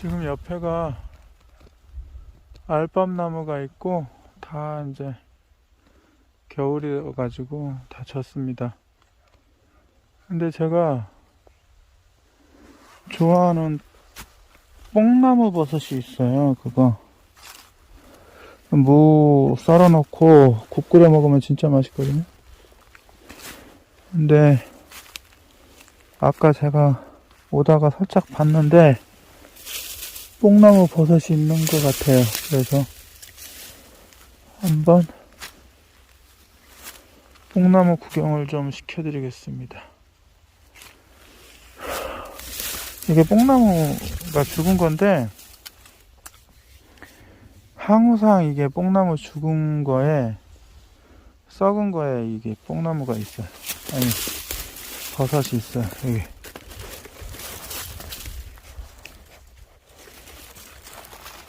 지금 옆에가 알밤나무가 있고 다 이제 겨울이어 가지고 다 졌습니다. 근데 제가 좋아하는 뽕나무 버섯이 있어요. 그거 무 썰어 놓고 국 끓여 먹으면 진짜 맛있거든요. 근데 아까 제가 오다가 살짝 봤는데 뽕나무 버섯이 있는 것 같아요. 그래서 한번 뽕나무 구경을 좀 시켜드리겠습니다. 이게 뽕나무가 죽은 건데 항상 이게 뽕나무 죽은 거에 썩은 거에 이게 뽕나무가 있어요. 아니 버섯이 있어요. 여기.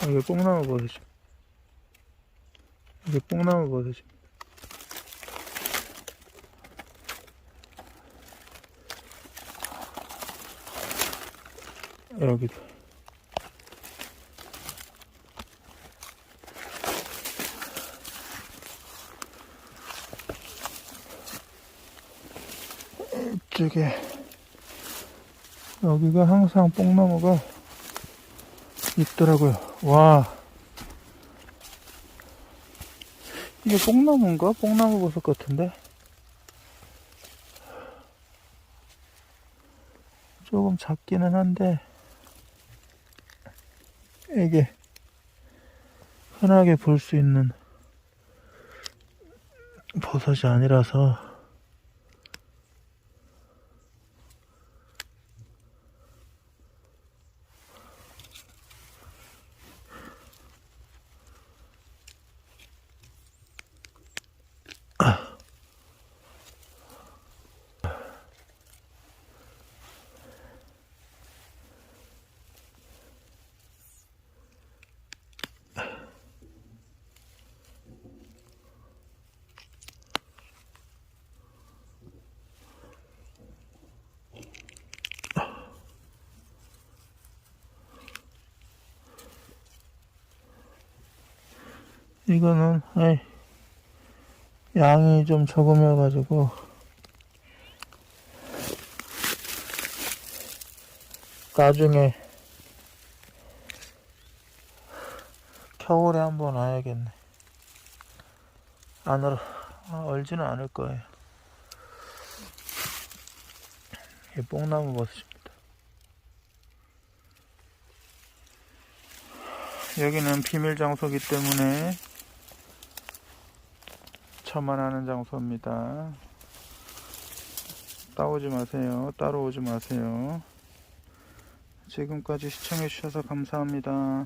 이게 뽕나무 버섯이. 이게 뽕나무 버섯이. 여기도. 이쪽에 여기가 항상 뽕나무가 있더라고요. 와. 이게 뽕나무인가? 뽕나무 버섯 같은데? 조금 작기는 한데, 이게 흔하게 볼 수 있는 버섯이 아니라서 이거는 에이, 양이 좀 적으며 가지고 나중에 겨울에 한번 와야겠네. 안 얼어 아, 얼지는 않을 거예요. 이게 뽕나무 버섯입니다. 여기는 비밀 장소기 때문에 저만 아는 장소입니다. 따오지 마세요. 따로 오지 마세요. 지금까지 시청해주셔서 감사합니다.